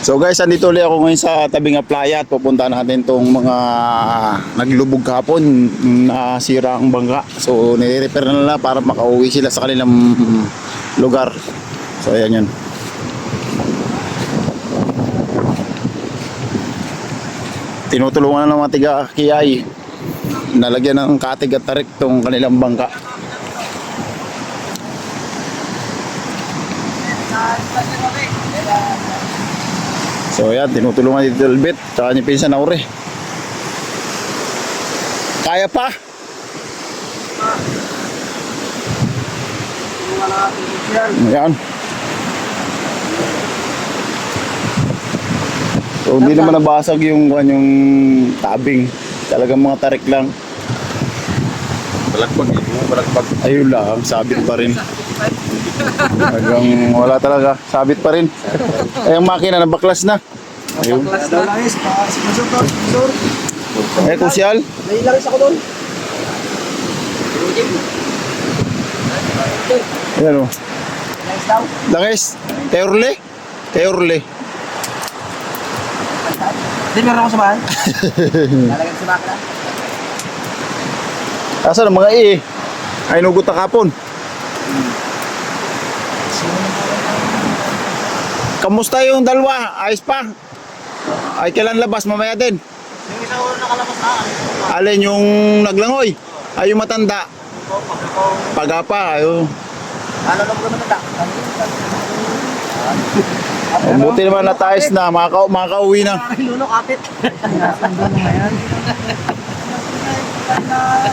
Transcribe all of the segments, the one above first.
So guys, andito ulit ako ngayon sa tabing ng playa at pupuntahan natin tong mga naglubog kahapon nasira ang bangka. So nire-repair na nila para makauwi sila sa kanilang lugar. So ayan yun. Tinutulungan na ng mga tiga Kiyay. Nalagyan ng katig at tarik tong kanilang bangka. So ayan, tinutulungan dito Albert, tsaka ni Pinsan Aure. Kaya pa? Ayan. So hindi naman nabasag yung yung tabing. Talagang mga tarik lang. Hindi mo balakbag. Ayun lang, sabit pa rin. Hanggang wala talaga, sabit pa rin. Eh, ang makina nabaklas na. Ayun. Daw lang is, pa, sponsor to, sponsor. Eh, kusyal. Nailaris ako doon. Ayan o. Nice daw. Langis, Teorle. Teorle. Hindi meron ako sa bahay. Lalagyan sa makina. Asa ng mga i? Ay, nugot na kapon. Kamusta yung dalawa? Ayos pa? Ay, kailan labas? Mamaya din. Yung isa ko nakalabas na. Alin yung naglangoy? Ay, yung matanda. Pagapa, ayo. Ano lang naman na Buti naman natayos na, maka makauwi na. Luno kapit. Na.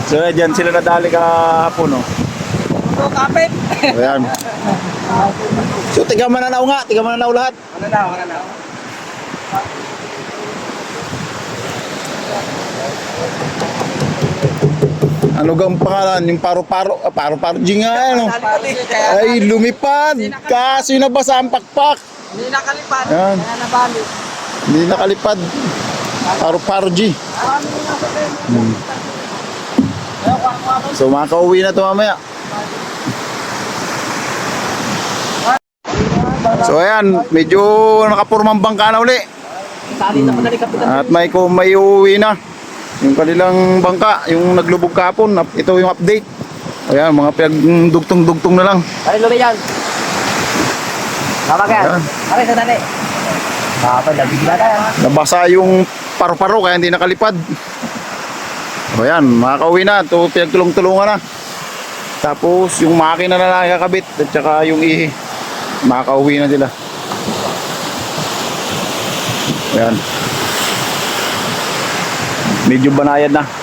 So, dyan sila nadali kahapon, no? Luno kapit. Ayan. So, tiga mananaw nga, tiga mananaw lahat. Ano na, ano gang pangalan? Yung paro-paro, ah, paro-paro G nga, ano? Ay, lumipad! Kaso nabasa ang pakpak! hindi nakalipad. Yan. Kaya nabali. Hindi nakalipad. Paro-paro G. Hmm. So, makauwi na to mamaya. So, ayan, medyo nakapurmang bangka na uli. At may kung may uuwi na. Yung kanilang bangka, yung naglubog kahapon. Ap- Ito yung update. Ayan, mga pinagdugtong-dugtong na lang. Ay, lumi yan. Tama ka. Aray, sa dali. Kapag nabigla na yan. Nabasa yung paro-paro kaya hindi nakalipad. O yan, makakauwi na. Ito pinagtulong-tulungan na. Tapos yung makina na lang kakabit at saka yung ihi. Makakauwi na sila. Ayan. Medyo banayad na.